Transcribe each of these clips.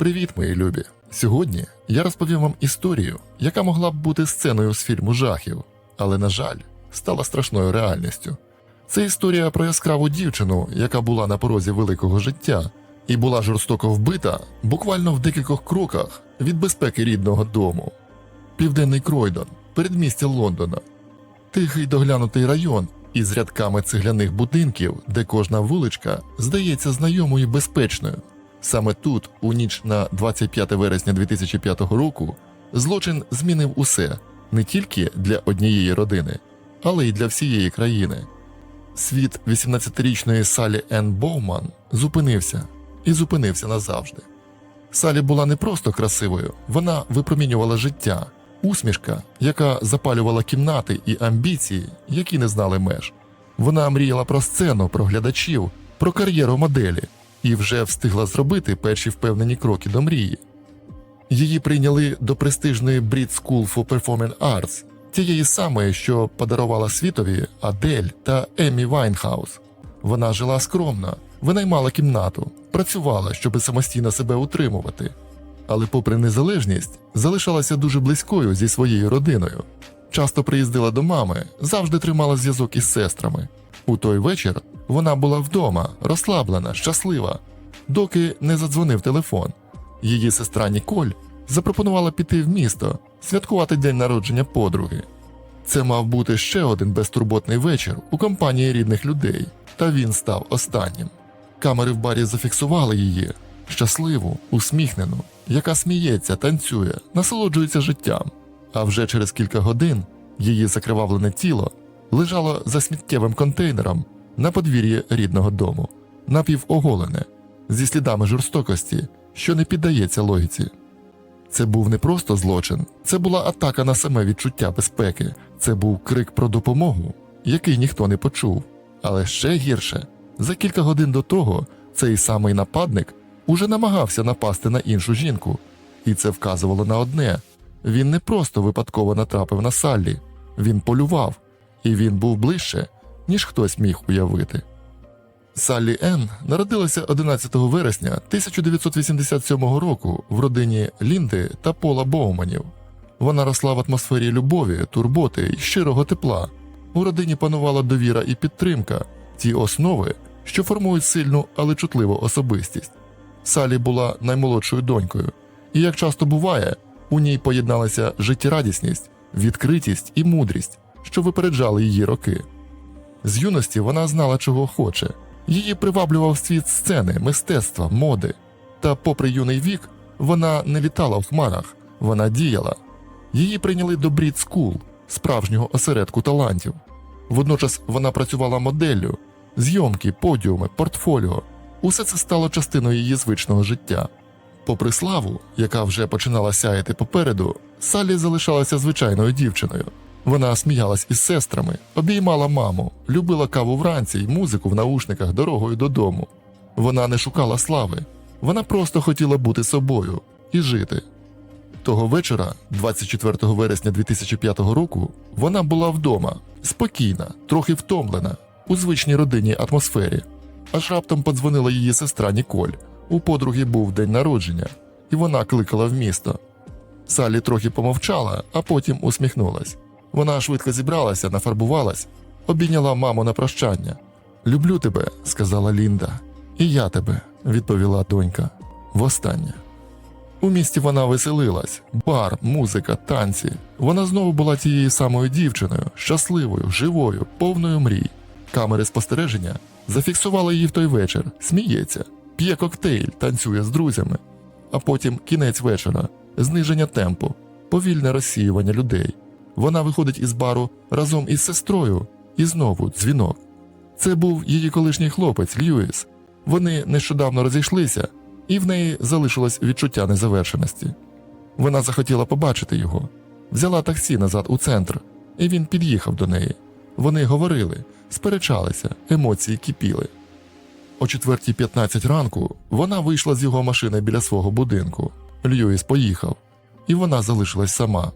Привіт, мої любі! Сьогодні я розповім вам історію, яка могла б бути сценою з фільму жахів, але, на жаль, стала страшною реальністю. Це історія про яскраву дівчину, яка була на порозі великого життя, і була жорстоко вбита буквально в декількох кроках від безпеки рідного дому. Південний Кройдон, передмістя Лондона, тихий доглянутий район із рядками цегляних будинків, де кожна вуличка здається знайомою і безпечною. Саме тут, у ніч на 25 вересня 2005 року, злочин змінив усе не тільки для однієї родини, але й для всієї країни. Світ 18-річної Салі Енн Боуман зупинився і зупинився назавжди. Салі була не просто красивою, вона випромінювала життя, усмішка, яка запалювала кімнати і амбіції, які не знали меж. Вона мріяла про сцену, про глядачів, про кар'єру моделі і вже встигла зробити перші впевнені кроки до мрії. Її прийняли до престижної Brit School for Performing Arts, тієї самої, що подарувала світові Адель та Емі Вайнхаус. Вона жила скромно, винаймала кімнату, працювала, щоб самостійно себе утримувати. Але, попри незалежність, залишалася дуже близькою зі своєю родиною. Часто приїздила до мами, завжди тримала зв'язок із сестрами. У той вечір вона була вдома, розслаблена, щаслива, доки не задзвонив телефон. Її сестра Ніколь запропонувала піти в місто, святкувати день народження подруги. Це мав бути ще один безтурботний вечір у компанії рідних людей, та він став останнім. Камери в барі зафіксували її щасливу, усміхнену, яка сміється, танцює, насолоджується життям. А вже через кілька годин її закривавлене тіло лежало за сміттєвим контейнером на подвір'ї рідного дому, напівоголене, зі слідами жорстокості, що не піддається логіці. Це був не просто злочин, це була атака на саме відчуття безпеки, це був крик про допомогу, який ніхто не почув. Але ще гірше, за кілька годин до того цей самий нападник уже намагався напасти на іншу жінку, і це вказувало на одне: він не просто випадково натрапив на Саллі, він полював, і він був ближче, ніж хтось міг уявити. Саллі Енн народилася 11 вересня 1987 року в родині Лінди та Пола Боуманів. Вона росла в атмосфері любові, турботи і щирого тепла. У родині панувала довіра і підтримка, ті основи, що формують сильну, але чутливу особистість. Салі була наймолодшою донькою, і як часто буває, у ній поєдналася життєрадісність, відкритість і мудрість, що випереджали її роки. З юності вона знала, чого хоче. Її приваблював світ сцени, мистецтва, моди. Та, попри юний вік, вона не літала в хмарах, вона діяла. Її прийняли до Брід Скул, справжнього осередку талантів. Водночас вона працювала моделлю, зйомки, подіуми, портфоліо. Усе це стало частиною її звичного життя. Попри славу, яка вже починала сяяти попереду, Саллі залишалася звичайною дівчиною. Вона сміялась із сестрами, обіймала маму, любила каву вранці й музику в наушниках дорогою додому. Вона не шукала слави, вона просто хотіла бути собою і жити. Того вечора, 24 вересня 2005 року, вона була вдома, спокійна, трохи втомлена, у звичній родинній атмосфері. Аж раптом подзвонила її сестра Ніколь. У подруги був день народження, і вона кликала в місто. Салі трохи помовчала, а потім усміхнулась. Вона швидко зібралася, нафарбувалась, обійняла маму на прощання. Люблю тебе, сказала Лінда. І я тебе, відповіла донька. Востаннє. У місті вона веселилась, бар, музика, танці. Вона знову була тією самою дівчиною, щасливою, живою, повною мрій. Камери спостереження зафіксували її в той вечір, сміється, п'є коктейль, танцює з друзями. А потім кінець вечора, зниження темпу, повільне розсіювання людей. Вона виходить із бару разом із сестрою, і знову дзвінок. Це був її колишній хлопець Льюіс. Вони нещодавно розійшлися, і в неї залишилось відчуття незавершеності. Вона захотіла побачити його, взяла таксі назад у центр, і він під'їхав до неї. Вони говорили, сперечалися, емоції кипіли. О 4.15 ранку вона вийшла з його машини біля свого будинку. Льюіс поїхав, і вона залишилась сама.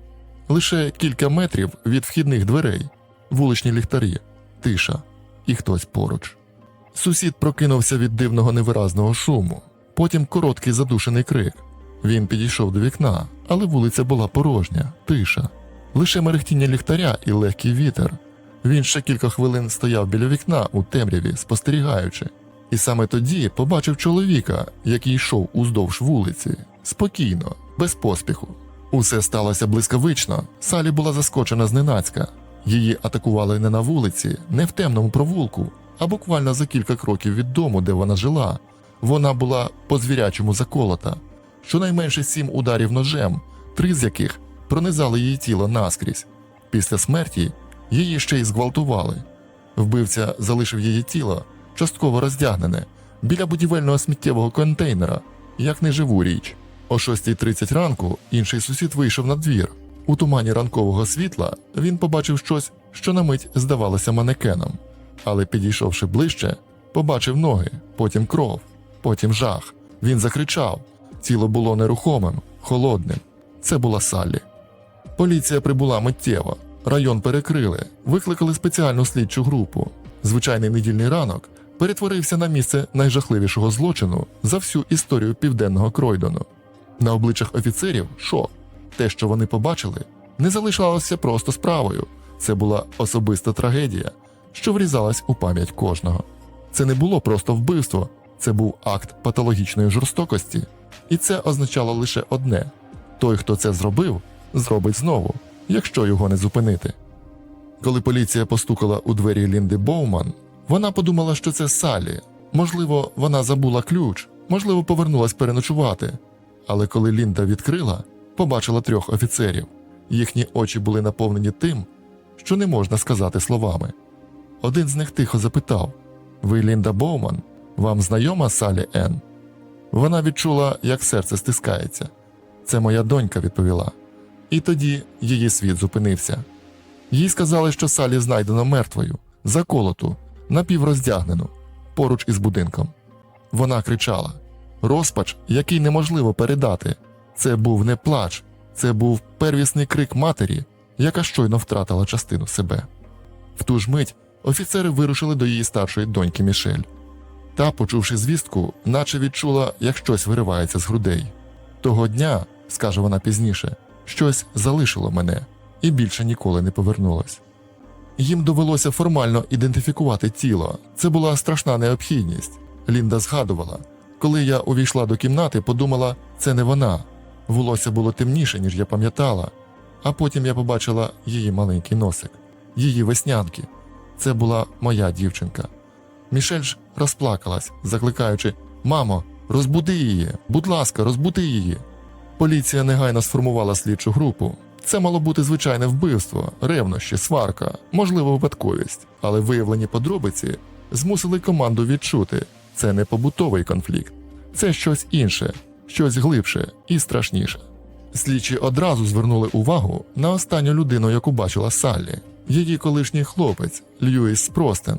Лише кілька метрів від вхідних дверей, вуличні ліхтарі, тиша і хтось поруч. Сусід прокинувся від дивного невиразного шуму, потім короткий задушений крик. Він підійшов до вікна, але вулиця була порожня, тиша. Лише мерехтіння ліхтаря і легкий вітер. Він ще кілька хвилин стояв біля вікна у темряві, спостерігаючи. І саме тоді побачив чоловіка, який йшов уздовж вулиці, спокійно, без поспіху. Усе сталося блискавично. Салі була заскочена зненацька. Її атакували не на вулиці, не в темному провулку, а буквально за кілька кроків від дому, де вона жила. Вона була по-звірячому заколота, щонайменше сім ударів ножем, три з яких пронизали її тіло наскрізь. Після смерті її ще й зґвалтували. Вбивця залишив її тіло, частково роздягнене, біля будівельного сміттєвого контейнера, як неживу річ. О 6.30 ранку інший сусід вийшов на двір. У тумані ранкового світла він побачив щось, що на мить здавалося манекеном. Але підійшовши ближче, побачив ноги, потім кров, потім жах. Він закричав. Тіло було нерухомим, холодним. Це була Саллі. Поліція прибула миттєво. Район перекрили, викликали спеціальну слідчу групу. Звичайний недільний ранок перетворився на місце найжахливішого злочину за всю історію південного Кройдону. На обличчях офіцерів шок. Те, що вони побачили, не залишалося просто справою. Це була особиста трагедія, що врізалась у пам'ять кожного. Це не було просто вбивство, це був акт патологічної жорстокості, і це означало лише одне: той, хто це зробив, зробить знову, якщо його не зупинити. Коли поліція постукала у двері Лінди Боуман, вона подумала, що це Салі. Можливо, вона забула ключ, можливо, повернулась переночувати. Але коли Лінда відкрила, побачила трьох офіцерів. Їхні очі були наповнені тим, що не можна сказати словами. Один з них тихо запитав: Ви Лінда Боуман? Вам знайома Салі Енн? Вона відчула, як серце стискається. Це моя донька, відповіла. І тоді її світ зупинився. Їй сказали, що Салі знайдено мертвою, заколоту, напівроздягнену, поруч із будинком. Вона кричала: розпач, який неможливо передати. Це був не плач, це був первісний крик матері, яка щойно втратила частину себе. В ту ж мить офіцери вирушили до її старшої доньки Мішель. Та, почувши звістку, наче відчула, як щось виривається з грудей. Того дня, скаже вона пізніше, щось залишило мене і більше ніколи не повернулось. Їм довелося формально ідентифікувати тіло. Це була страшна необхідність. Лінда згадувала, коли я увійшла до кімнати, подумала, це не вона. Волосся було темніше, ніж я пам'ятала, а потім я побачила її маленький носик, її веснянки. Це була моя дівчинка. Мішель ж розплакалась, закликаючи Мамо, розбуди її, будь ласка, розбуди її. Поліція негайно сформувала слідчу групу. Це мало бути звичайне вбивство, ревнощі, сварка, можливо, випадковість, але виявлені подробиці змусили команду відчути це не побутовий конфлікт, це щось інше, щось глибше і страшніше. Слідчі одразу звернули увагу на останню людину, яку бачила Саллі, її колишній хлопець Льюіс Спростен.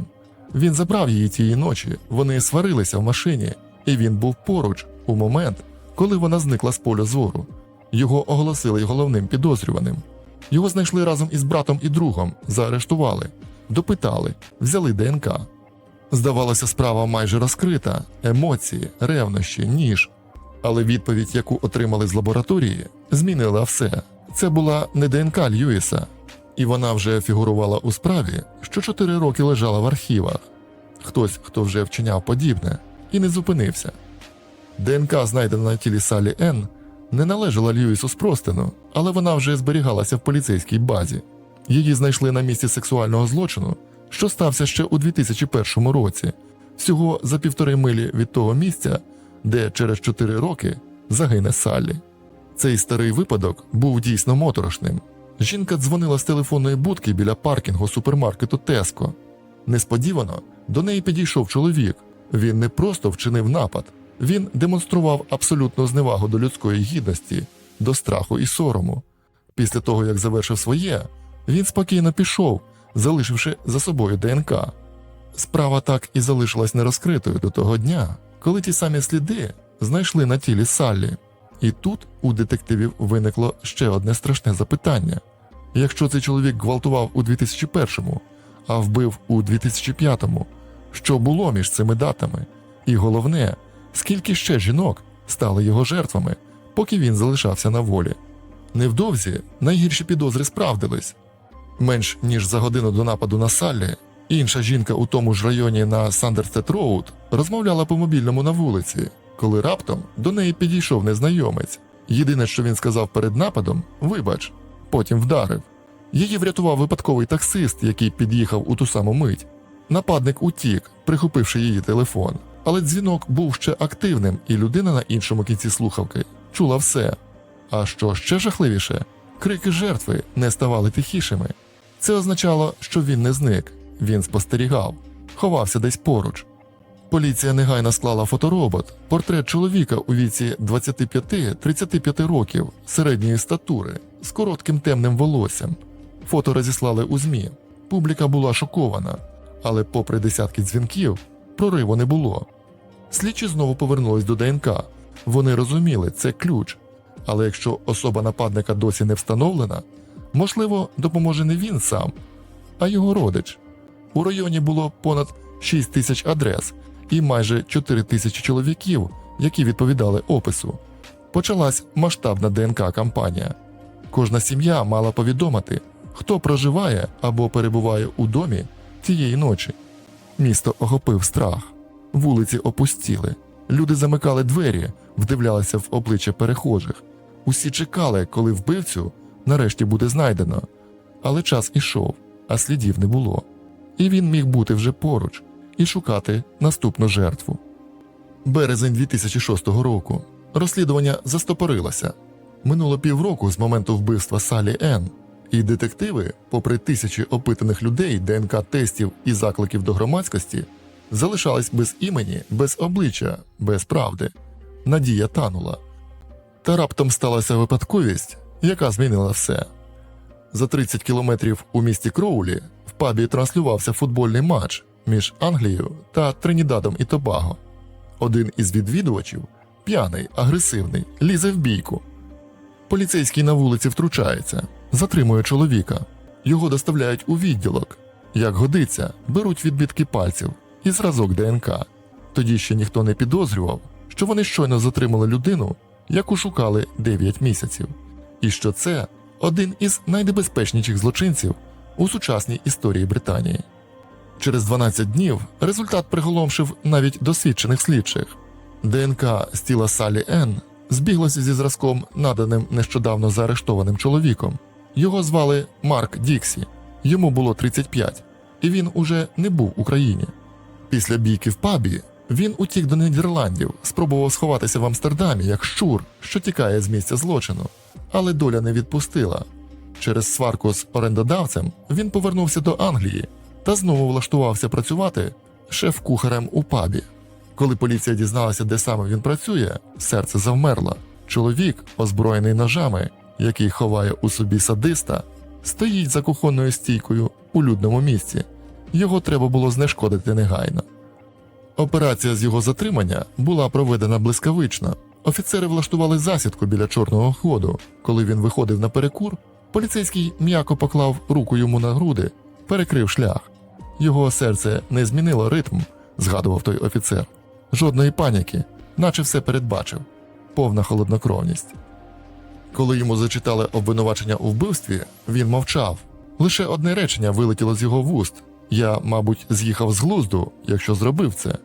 Він забрав її тієї ночі, вони сварилися в машині, і він був поруч у момент, коли вона зникла з поля зору. Його оголосили головним підозрюваним. Його знайшли разом із братом і другом, заарештували, допитали, взяли ДНК. Здавалося, справа майже розкрита: емоції, ревнощі, ніж. Але відповідь, яку отримали з лабораторії, змінила все. Це була не ДНК Льюіса, і вона вже фігурувала у справі, що чотири роки лежала в архівах. Хтось, хто вже вчиняв подібне, і не зупинився. ДНК, знайдена на тілі Салі Н, не належала Льюісу Спростену, але вона вже зберігалася в поліцейській базі. Її знайшли на місці сексуального злочину, що стався ще у 2001 році, всього за півтори милі від того місця, де через чотири роки загине Саллі. Цей старий випадок був дійсно моторошним. Жінка дзвонила з телефонної будки біля паркінгу супермаркету Теско. Несподівано до неї підійшов чоловік. Він не просто вчинив напад, він демонстрував абсолютну зневагу до людської гідності, до страху і сорому. Після того, як завершив своє, він спокійно пішов, залишивши за собою ДНК. Справа так і залишилась нерозкритою до того дня, коли ті самі сліди знайшли на тілі Саллі. І тут у детективів виникло ще одне страшне запитання: якщо цей чоловік гвалтував у 2001-му, а вбив у 2005-му, що було між цими датами? І головне, скільки ще жінок стали його жертвами, поки він залишався на волі. Невдовзі найгірші підозри справдились. Менш ніж за годину до нападу на Саллі, інша жінка у тому ж районі на Сандерстед Роуд розмовляла по мобільному на вулиці, коли раптом до неї підійшов незнайомець. Єдине, що він сказав перед нападом вибач, потім вдарив. Її врятував випадковий таксист, який під'їхав у ту саму мить. Нападник утік, прихопивши її телефон. Але дзвінок був ще активним, і людина на іншому кінці слухавки чула все. А що ще жахливіше, крики жертви не ставали тихішими. Це означало, що він не зник, він спостерігав, ховався десь поруч. Поліція негайно склала фоторобот, портрет чоловіка у віці 25-35 років, середньої статури, з коротким темним волоссям. Фото розіслали у ЗМІ. Публіка була шокована, але, попри десятки дзвінків, прориву не було. Слідчі знову повернулись до ДНК. Вони розуміли, це ключ. Але якщо особа нападника досі не встановлена, можливо, допоможе не він сам, а його родич. У районі було понад 6 тисяч адрес і майже 4 тисячі чоловіків, які відповідали опису. Почалась масштабна ДНК-кампанія. Кожна сім'я мала повідомити, хто проживає або перебуває у домі тієї ночі. Місто охопив страх, вулиці опустіли, люди замикали двері, вдивлялися в обличчя перехожих. Усі чекали, коли вбивцю нарешті буде знайдено. Але час ішов, а слідів не було. І він міг бути вже поруч і шукати наступну жертву. Березень 2006 року. Розслідування застопорилося. Минуло півроку з моменту вбивства Салі Н. І детективи, попри тисячі опитаних людей, ДНК-тестів і закликів до громадськості, залишались без імені, без обличчя, без правди. Надія танула. Та раптом сталася випадковість, яка змінила все. За 30 кілометрів у місті Кроулі в пабі транслювався футбольний матч між Англією та Тринідадом і Тобаго. Один із відвідувачів, п'яний, агресивний, лізе в бійку. Поліцейський на вулиці втручається, затримує чоловіка. Його доставляють у відділок. Як годиться, беруть відбитки пальців і зразок ДНК. Тоді ще ніхто не підозрював, що вони щойно затримали людину, яку шукали 9 місяців, і що це один із найнебезпечніших злочинців у сучасній історії Британії. Через 12 днів результат приголомшив навіть досвідчених слідчих. ДНК з тіла Салі Н збіглося зі зразком, наданим нещодавно заарештованим чоловіком. Його звали Марк Діксі, йому було 35, і він уже не був в Україні. Після бійки в пабі він утік до Нідерландів, спробував сховатися в Амстердамі як щур, що тікає з місця злочину, але доля не відпустила. Через сварку з орендодавцем він повернувся до Англії та знову влаштувався працювати шеф-кухарем у пабі. Коли поліція дізналася, де саме він працює, серце завмерло. Чоловік, озброєний ножами, який ховає у собі садиста, стоїть за кухонною стійкою у людному місці. Його треба було знешкодити негайно. Операція з його затримання була проведена блискавично. Офіцери влаштували засідку біля чорного ходу. Коли він виходив на перекур, поліцейський м'яко поклав руку йому на груди, перекрив шлях. Його серце не змінило ритм, згадував той офіцер. Жодної паніки, наче все передбачив, повна холоднокровність. Коли йому зачитали обвинувачення у вбивстві, він мовчав. Лише одне речення вилетіло з його вуст. Я, мабуть, з'їхав з глузду, якщо зробив це.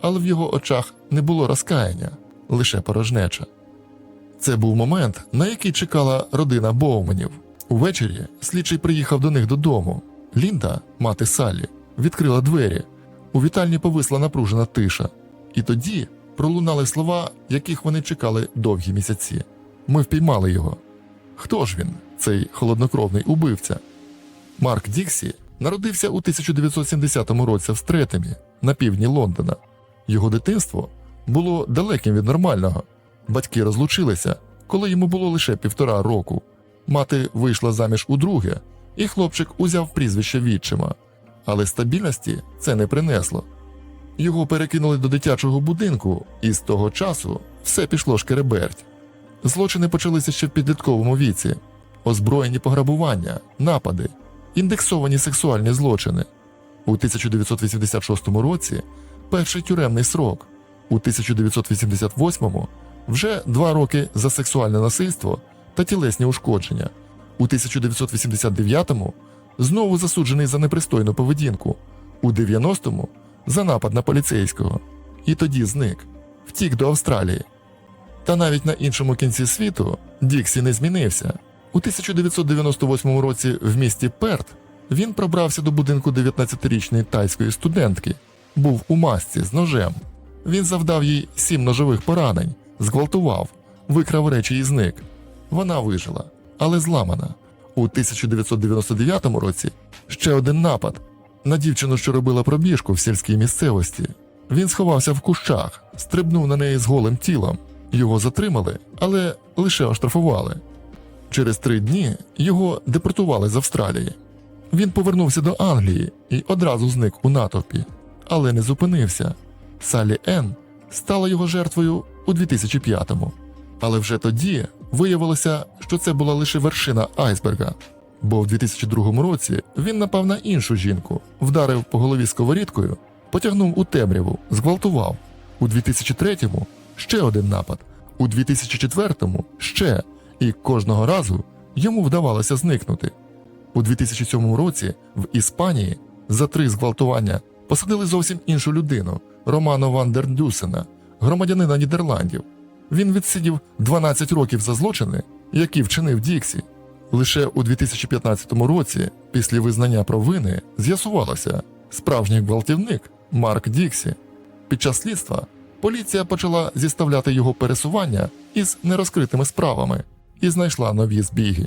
Але в його очах не було розкаяння, лише порожнеча. Це був момент, на який чекала родина Боуменів. Увечері слідчий приїхав до них додому. Лінда, мати Саллі, відкрила двері. У вітальні повисла напружена тиша. І тоді пролунали слова, яких вони чекали довгі місяці. Ми впіймали його. Хто ж він, цей холоднокровний убивця? Марк Діксі народився у 1970 році в Стретемі на півдні Лондона. Його дитинство було далеким від нормального. Батьки розлучилися, коли йому було лише півтора року. Мати вийшла заміж удруге, і хлопчик узяв прізвище відчима. Але стабільності це не принесло. Його перекинули до дитячого будинку, і з того часу все пішло шкереберть. Злочини почалися ще в підлітковому віці: озброєні пограбування, напади, індексовані сексуальні злочини. У 1986 році перший тюремний срок, у 1988-му вже два роки за сексуальне насильство та тілесні ушкодження. У 1989-му знову засуджений за непристойну поведінку, у 90-му за напад на поліцейського. І тоді зник, втік до Австралії. Та навіть на іншому кінці світу Діксі не змінився. У 1998 році в місті Перт він пробрався до будинку 19-річної тайської студентки, був у масці з ножем. Він завдав їй сім ножових поранень, зґвалтував, викрав речі і зник. Вона вижила, але зламана. У 1999 році ще один напад на дівчину, що робила пробіжку в сільській місцевості. Він сховався в кущах, стрибнув на неї з голим тілом. Його затримали, але лише оштрафували. Через три дні його депортували з Австралії. Він повернувся до Англії і одразу зник у натовпі, але не зупинився. Саллі Енн стала його жертвою у 2005-му. Але вже тоді виявилося, що це була лише вершина айсберга. Бо в 2002 році він напав на іншу жінку, вдарив по голові сковорідкою, потягнув у темряву, зґвалтував. У 2003-му ще один напад, у 2004-му ще, і кожного разу йому вдавалося зникнути. У 2007 році в Іспанії за три зґвалтування посадили зовсім іншу людину Романо Ван дер громадянина Нідерландів. Він відсидів 12 років за злочини, які вчинив Діксі. Лише у 2015 році, після визнання провини, з'ясувалося, справжній гвалтівник Марк Діксі. Під час слідства поліція почала зіставляти його пересування із нерозкритими справами і знайшла нові збіги.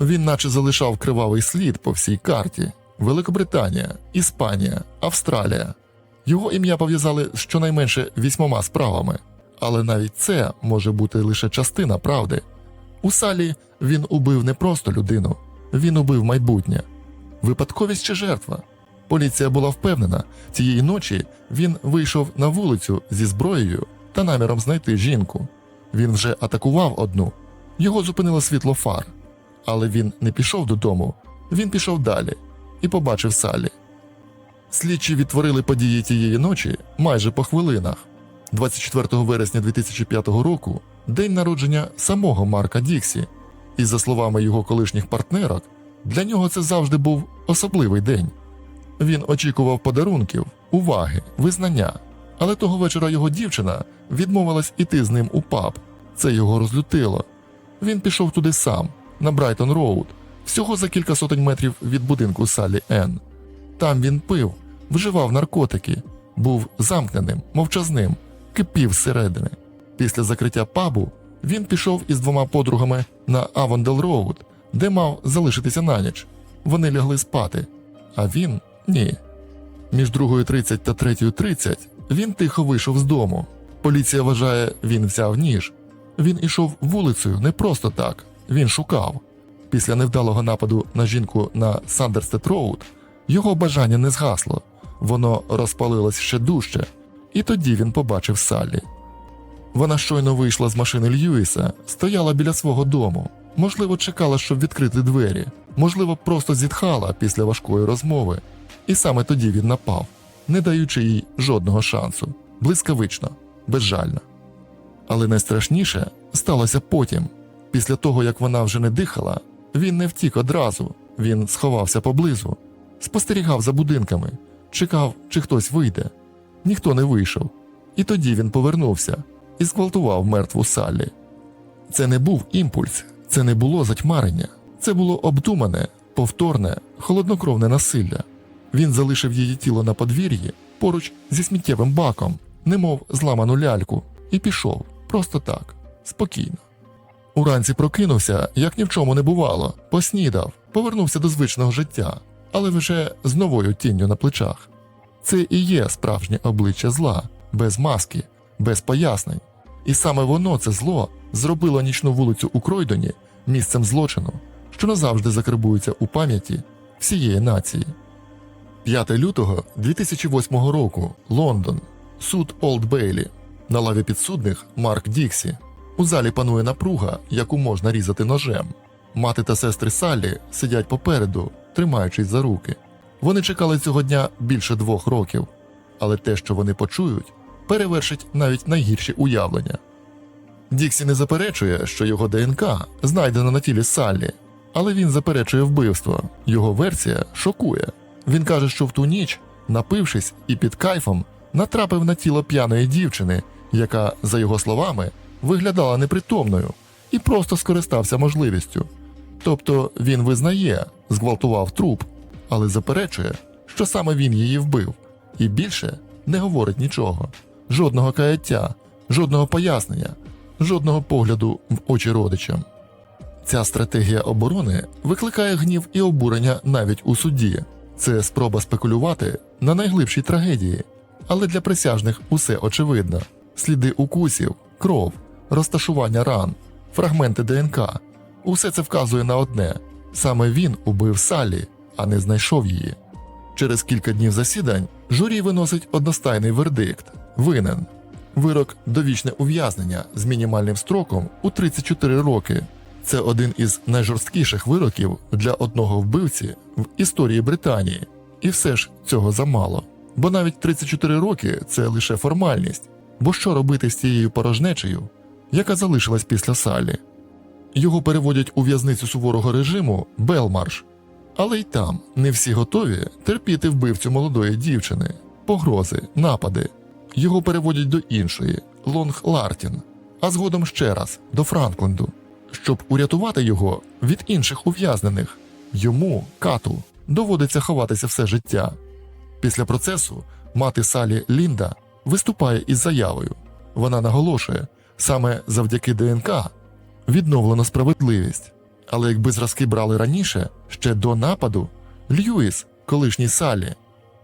Він наче залишав кривавий слід по всій карті: Великобританія, Іспанія, Австралія. Його ім'я пов'язали щонайменше вісьмома справами, але навіть це може бути лише частина правди. У Салі він убив не просто людину, він убив майбутнє. Випадковість чи жертва. Поліція була впевнена, цієї ночі він вийшов на вулицю зі зброєю та наміром знайти жінку. Він вже атакував одну, його зупинило світло фар. Але він не пішов додому, він пішов далі і побачив Салі. Слідчі відтворили події тієї ночі майже по хвилинах. 24 вересня 2005 року день народження самого Марка Діксі, і, за словами його колишніх партнерок, для нього це завжди був особливий день. Він очікував подарунків, уваги, визнання, але того вечора його дівчина відмовилась іти з ним у паб. Це його розлютило. Він пішов туди сам, на Брайтон Роуд, всього за кілька сотень метрів від будинку Саллі Енн. Там він пив, вживав наркотики, був замкненим, мовчазним, кипів зсередини. Після закриття пабу він пішов із двома подругами на Авондел Роуд, де мав залишитися на ніч. Вони лягли спати, а він ні. Між 2.30 та 3.30 він тихо вийшов з дому. Поліція вважає, він взяв ніж. Він ішов вулицею не просто так, він шукав. Після невдалого нападу на жінку на Сандерстед Роуд його бажання не згасло, воно розпалилось ще дужче, і тоді він побачив Саллі. Вона щойно вийшла з машини Льюіса, стояла біля свого дому, можливо, чекала, щоб відкрити двері, можливо, просто зітхала після важкої розмови, і саме тоді він напав, не даючи їй жодного шансу, блискавично, безжально. Але найстрашніше сталося потім. Після того, як вона вже не дихала, він не втік одразу, він сховався поблизу, спостерігав за будинками, чекав, чи хтось вийде. Ніхто не вийшов. І тоді він повернувся і зґвалтував мертву Саллі. Це не був імпульс, це не було затьмарення, це було обдумане, повторне, холоднокровне насилля. Він залишив її тіло на подвір'ї поруч зі сміттєвим баком, немов зламану ляльку, і пішов просто так, спокійно. Уранці прокинувся, як ні в чому не бувало, поснідав, повернувся до звичного життя, але вже з новою тінню на плечах. Це і є справжнє обличчя зла, без маски, без пояснень. І саме воно, це зло, зробило нічну вулицю у Кройдоні місцем злочину, що назавжди закарбується у пам'яті всієї нації. 5 лютого 2008 року Лондон, суд Олд Бейлі. На лаві підсудних Марк Діксі. У залі панує напруга, яку можна різати ножем. Мати та сестри Саллі сидять попереду, тримаючись за руки. Вони чекали цього дня більше двох років, але те, що вони почують, перевершить навіть найгірші уявлення. Діксі не заперечує, що його ДНК знайдено на тілі Саллі, але він заперечує вбивство. Його версія шокує. Він каже, що в ту ніч, напившись і під кайфом, натрапив на тіло п'яної дівчини, яка, за його словами, виглядала непритомною і просто скористався можливістю. Тобто він визнає, зґвалтував труп, але заперечує, що саме він її вбив, і більше не говорить нічого, жодного каяття, жодного пояснення, жодного погляду в очі родичам. Ця стратегія оборони викликає гнів і обурення навіть у суді. Це спроба спекулювати на найглибшій трагедії, але для присяжних усе очевидно: сліди укусів, кров, розташування ран, фрагменти ДНК. Усе це вказує на одне: саме він убив Саллі, а не знайшов її. Через кілька днів засідань журі виносить одностайний вердикт винен. Вирок довічне ув'язнення з мінімальним строком у 34 роки. Це один із найжорсткіших вироків для одного вбивці в історії Британії. І все ж цього замало. Бо навіть 34 роки це лише формальність. Бо що робити з цією порожнечею, яка залишилась після Салі? Його переводять у в'язницю суворого режиму Белмарш. Але й там не всі готові терпіти вбивцю молодої дівчини, погрози, напади. Його переводять до іншої Лонг Лартін, а згодом ще раз до Франкленду, щоб урятувати його від інших ув'язнених. Йому, кату, доводиться ховатися все життя. Після процесу мати Салі Лінда виступає із заявою. Вона наголошує, саме завдяки ДНК відновлено справедливість. Але якби зразки брали раніше, ще до нападу, Льюіс, колишній Салі,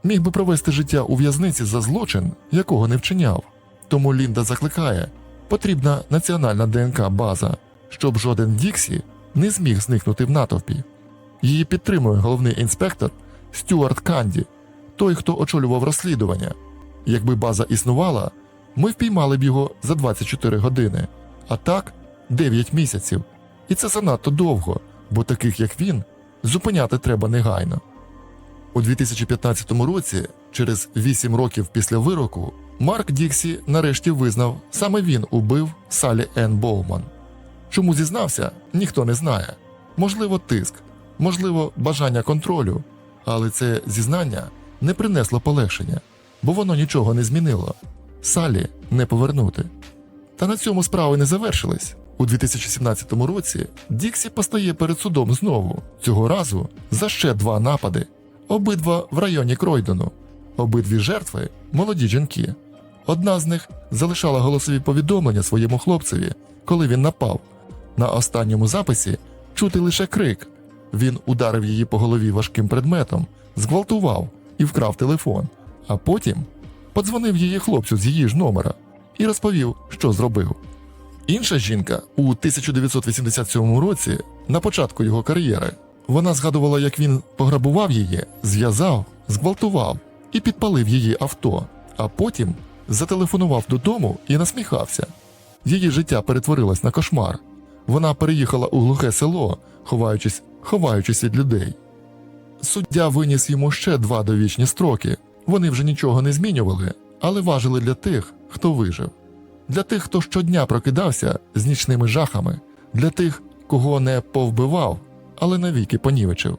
міг би провести життя у в'язниці за злочин, якого не вчиняв. Тому Лінда закликає, потрібна національна ДНК база, щоб жоден Діксі не зміг зникнути в натовпі. Її підтримує головний інспектор Стюарт Канді, той, хто очолював розслідування. Якби база існувала, ми впіймали б його за 24 години, а так 9 місяців. І це занадто довго, бо таких як він зупиняти треба негайно. У 2015 році, через 8 років після вироку, Марк Діксі нарешті визнав, саме він убив Салі Енн Боуман. Чому зізнався, ніхто не знає. Можливо, тиск, можливо, бажання контролю, але це зізнання не принесло полегшення, бо воно нічого не змінило. Салі не повернути. Та на цьому справи не завершились. У 2017 році Діксі постає перед судом знову, цього разу за ще два напади, обидва в районі Кройдону, обидві жертви молоді жінки. Одна з них залишала голосові повідомлення своєму хлопцеві, коли він напав. На останньому записі чути лише крик. Він ударив її по голові важким предметом, зґвалтував і вкрав телефон, а потім подзвонив її хлопцю з її ж номера і розповів, що зробив. Інша жінка у 1987 році, на початку його кар'єри, вона згадувала, як він пограбував її, зв'язав, зґвалтував і підпалив її авто, а потім зателефонував додому і насміхався. Її життя перетворилось на кошмар. Вона переїхала у глухе село, ховаючись, ховаючись від людей. Суддя виніс йому ще два довічні строки. Вони вже нічого не змінювали, але важили для тих, хто вижив для тих, хто щодня прокидався з нічними жахами, для тих, кого не повбивав, але навіки понівечив.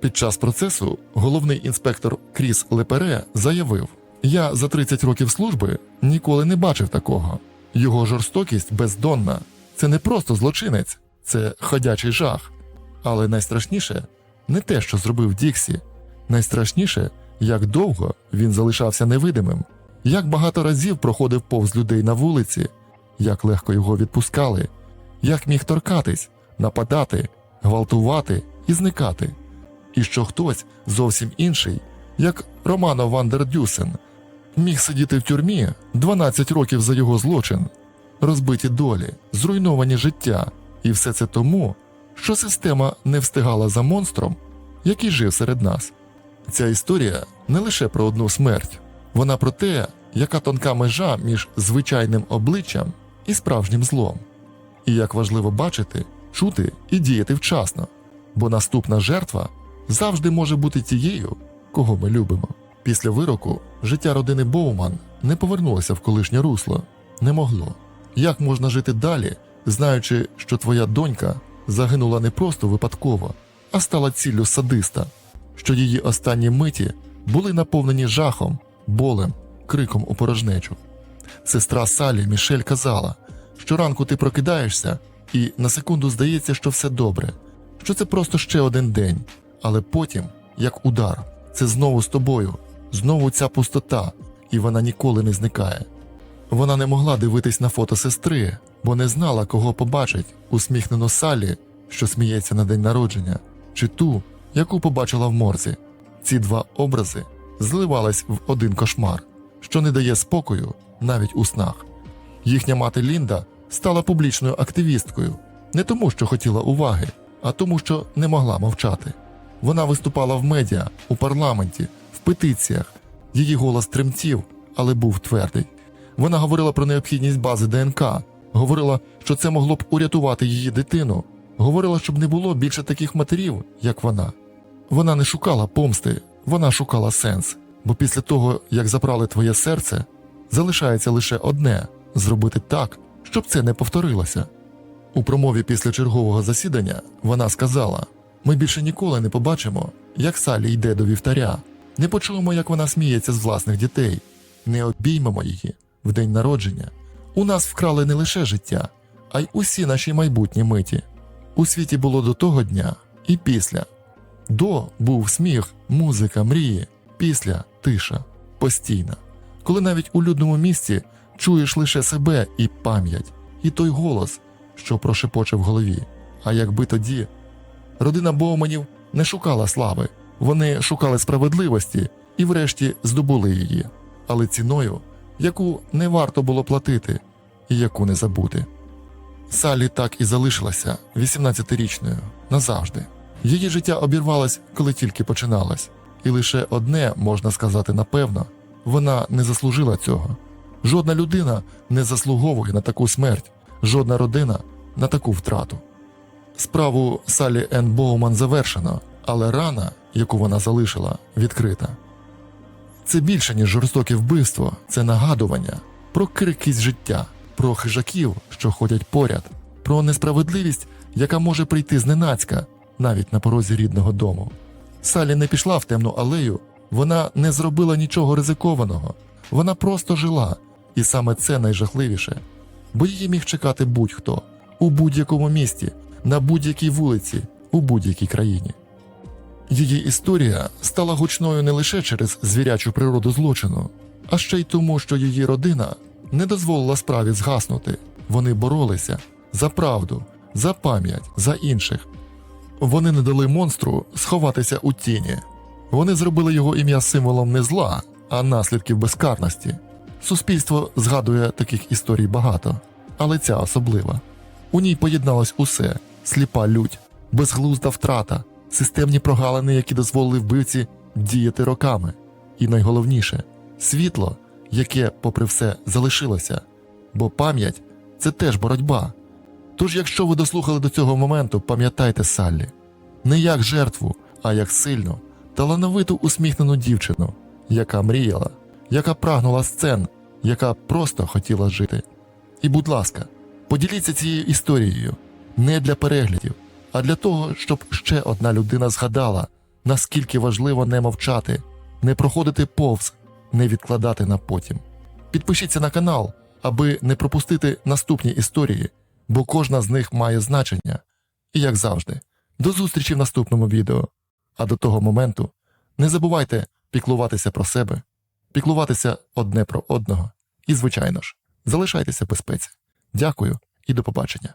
Під час процесу головний інспектор Кріс Лепере заявив: Я за 30 років служби ніколи не бачив такого. Його жорстокість бездонна. Це не просто злочинець, це ходячий жах. Але найстрашніше не те, що зробив Діксі, найстрашніше, як довго він залишався невидимим? Як багато разів проходив повз людей на вулиці, як легко його відпускали, як міг торкатись, нападати, гвалтувати і зникати, і що хтось зовсім інший, як Романо Вандердюсен, міг сидіти в тюрмі 12 років за його злочин, розбиті долі, зруйновані життя, і все це тому, що система не встигала за монстром, який жив серед нас. Ця історія не лише про одну смерть. Вона про те, яка тонка межа між звичайним обличчям і справжнім злом, і як важливо бачити, чути і діяти вчасно, бо наступна жертва завжди може бути тією, кого ми любимо. Після вироку життя родини Боуман не повернулося в колишнє русло, не могло. Як можна жити далі, знаючи, що твоя донька загинула не просто випадково, а стала ціллю садиста, що її останні миті були наповнені жахом, болем, криком у порожнечу. Сестра Салі Мішель казала, що ранку ти прокидаєшся, і на секунду здається, що все добре, що це просто ще один день, але потім, як удар, це знову з тобою, знову ця пустота, і вона ніколи не зникає. Вона не могла дивитись на фото сестри, бо не знала, кого побачить усміхнену Салі, що сміється на день народження, чи ту, яку побачила в морзі. Ці два образи зливались в один кошмар, що не дає спокою навіть у снах. Їхня мати Лінда стала публічною активісткою не тому, що хотіла уваги, а тому, що не могла мовчати. Вона виступала в медіа, у парламенті, в петиціях. Її голос тремтів, але був твердий. Вона говорила про необхідність бази ДНК, говорила, що це могло б урятувати її дитину, говорила, щоб не було більше таких матерів, як вона. Вона не шукала помсти, вона шукала сенс, бо після того, як забрали твоє серце, залишається лише одне зробити так, щоб це не повторилося. У промові після чергового засідання вона сказала: ми більше ніколи не побачимо, як Салі йде до вівтаря, не почуємо, як вона сміється з власних дітей, не обіймемо її в день народження. У нас вкрали не лише життя, а й усі наші майбутні миті. У світі було до того дня і після. До був сміх, музика, мрії, після тиша, постійна. Коли навіть у людному місці чуєш лише себе і пам'ять, і той голос, що прошепоче в голові. А якби тоді родина Боуманів не шукала слави, вони шукали справедливості і, врешті, здобули її, але ціною, яку не варто було платити і яку не забути. Салі так і залишилася 18-річною назавжди. Її життя обірвалось, коли тільки починалось, і лише одне можна сказати напевно: вона не заслужила цього. Жодна людина не заслуговує на таку смерть, жодна родина на таку втрату. Справу Салі Енн Боуман завершено, але рана, яку вона залишила, відкрита. Це більше, ніж жорстоке вбивство, це нагадування про крикість життя, про хижаків, що ходять поряд, про несправедливість, яка може прийти зненацька, навіть на порозі рідного дому. Салі не пішла в темну алею, вона не зробила нічого ризикованого, вона просто жила, і саме це найжахливіше, бо її міг чекати будь-хто у будь-якому місті, на будь-якій вулиці, у будь-якій країні. Її історія стала гучною не лише через звірячу природу злочину, а ще й тому, що її родина не дозволила справі згаснути. Вони боролися за правду, за пам'ять, за інших. Вони не дали монстру сховатися у тіні. Вони зробили його ім'я символом не зла, а наслідків безкарності. Суспільство згадує таких історій багато, але ця особлива. У ній поєдналось усе: сліпа лють, безглузда втрата, системні прогалини, які дозволили вбивці діяти роками. І найголовніше світло, яке, попри все, залишилося. Бо пам'ять це теж боротьба. Тож, якщо ви дослухали до цього моменту, пам'ятайте Саллі не як жертву, а як сильну, талановиту усміхнену дівчину, яка мріяла, яка прагнула сцен, яка просто хотіла жити. І, будь ласка, поділіться цією історією не для переглядів, а для того, щоб ще одна людина згадала, наскільки важливо не мовчати, не проходити повз, не відкладати на потім. Підпишіться на канал, аби не пропустити наступні історії, бо кожна з них має значення. І як завжди, до зустрічі в наступному відео. А до того моменту не забувайте піклуватися про себе, піклуватися одне про одного і, звичайно ж, залишайтеся в безпеці. Дякую і до побачення.